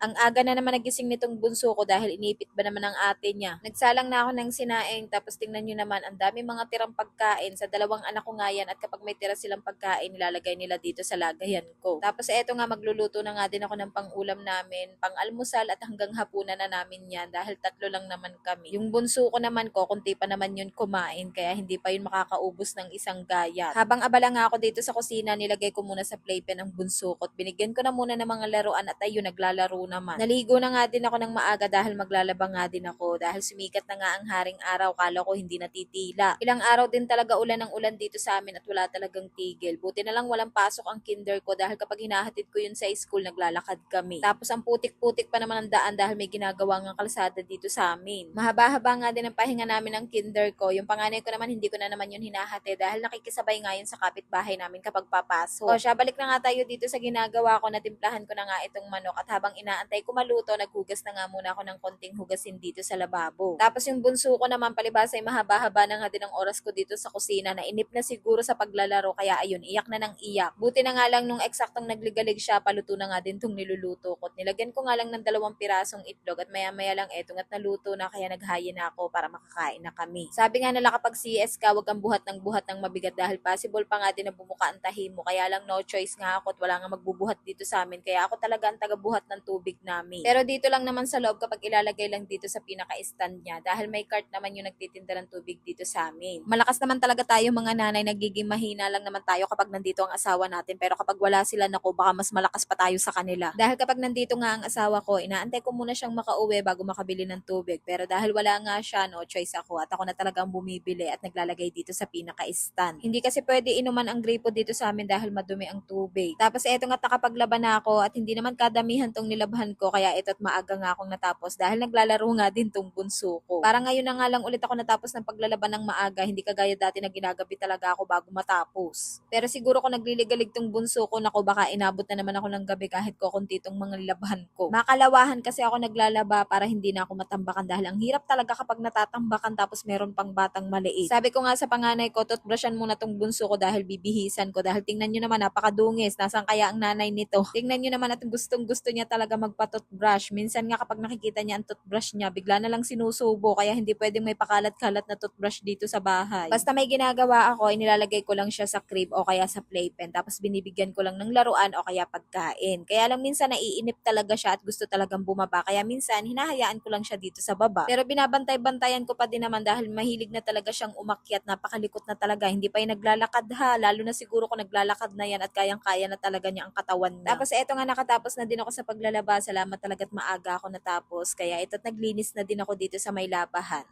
Ang aga na naman nagising nitong bunso ko dahil inipit ba naman ng ate niya. Nagsalang na ako ng sinaing tapos tingnan nyo naman ang dami mga tirang pagkain sa dalawang anak ko nga yan at kapag may tira silang pagkain nilalagay nila dito sa lagayan ko. Tapos eto nga magluluto na nga din ako ng pang-ulam namin, pang-almusal at hanggang hapunan na namin yan dahil tatlo lang naman kami. Yung bunso ko naman ko, kunti pa naman yun kumain kaya hindi pa yun makakaubos ng isang gayat. Habang abala nga ako dito sa kusina, nilagay ko muna sa playpen ang bunso ko at binigyan ko na muna ng mga laruan at ayun, naglalaro naman. Naligo na nga din ako ng maaga dahil maglalaba nga din ako dahil sumikat na nga ang haring araw, kala ko hindi natitila. Ilang araw din talaga ulan ng ulan dito sa amin at wala talagang tigil. Buti na lang walang pasok ang kinder ko dahil kapag hinahatid ko yun sa school, naglalakad kami. Tapos ang putik-putik pa naman ang daan dahil may ginagawa ng kalsada dito sa amin. Mahaba-haba nga din ang pahinga namin ng kinder ko. Yung panganay ko naman, hindi ko na naman yun hinahati dahil nakikisabay nga yun sa kapitbahay namin kapag papasok. O siya, balik na nga tayo dito sa ginagawa ko. Natimplahan ko na nga itong manok at habang inaantay ko maluto, naghugas na nga muna ako ng konting hugasin dito sa lababo. Tapos yung bunso ko naman palibasa ay mahaba-haba na nga din ang oras ko dito sa kusina na inip na siguro sa paglalaro kaya ayun, iyak na ng iyak. Buti na nga lang nung eksaktong nagligalig siya, paluto na nga din tong niluluto ko. Nilagyan ko nga lang ng dalawang pirasong itlog at maya-maya lang etong at naluto na kaya naghayin na ako para makakain na kami. Sabi nga nila kapag CS ka, wag kang buhat ng buhat ng mabigat dahil possible pa nga din na bumuka ang tahi mo. Kaya lang no choice nga ako at wala nga magbubuhat dito sa amin. Kaya ako talaga ang tagabuhat ng tubig namin. Pero dito lang naman sa loob kapag ilalagay lang dito sa pinaka-stand niya dahil may cart naman yung nagtitinda ng tubig dito sa amin. Malakas naman talaga tayo mga nanay, nagiging mahina lang naman tayo kapag nandito ang asawa natin. Pero kapag wala sila, nako baka mas malakas pa tayo sa kanila. Dahil kapag nandito nga ang asawa ko, inaantay ko muna siyang makauwi bago makabili ng tubig. Pero dahil wala nga siya, no choice ako at ako na talagang bumibili at naglalagay dito sa pinaka-stand. Hindi kasi pwede inuman ang gripo dito sa amin dahil madumi ang tubig. Tapos eto nga nakapaglaban na ako at hindi naman kadamihan tong nilabhan ko kaya ito't maaga nga akong natapos dahil naglalaro nga din tong bunso ko. Parang ngayon na nga lang ulit ako natapos ng paglalaban ng maaga, hindi kagaya dati na ginagabi talaga ako bago matapos. Pero siguro kung nagliligalig tong bunso ko, nako baka inabot na naman ako ng gabi kahit ko kunti tong mga labhan ko. Makalawahan kasi ako naglalaba para hindi na ako matambakan dahil ang hirap talaga kapag natatambakan tapos meron pang batang maliit. Sabi ko nga sa panganay ko, toothbrushan muna tong bunso ko dahil bibihisan ko dahil tingnan nyo naman napakadungis. Nasaan kaya ang nanay nito? Tingnan nyo naman at gustong gusto niya talaga magpa-toothbrush. Minsan nga kapag nakikita niya ang toothbrush niya, bigla na lang sinusubo kaya hindi pwedeng may pakalat-kalat na toothbrush dito sa bahay. Basta may ginagawa ako, inilalagay ko lang siya sa crib o kaya sa playpen tapos binibigyan ko lang ng laruan o kaya pagkain. Kaya lang minsan naiinip talaga siya at gusto talagang bumaba. Kaya minsan hinahayaan ko lang siya dito sa baba. Pero binabantay-bantayan ko pa din naman dahil mahilig na talaga siyang umakyat. Napakalikot na talaga. Hindi pa yung naglalakad ha. Lalo na siguro kung naglalakad na yan at kayang-kaya na talaga niya ang katawan niya. Tapos eto nga nakatapos na din ako sa paglalaba. Salamat talaga at maaga ako natapos. Kaya ito't naglinis na din ako dito sa may labahan.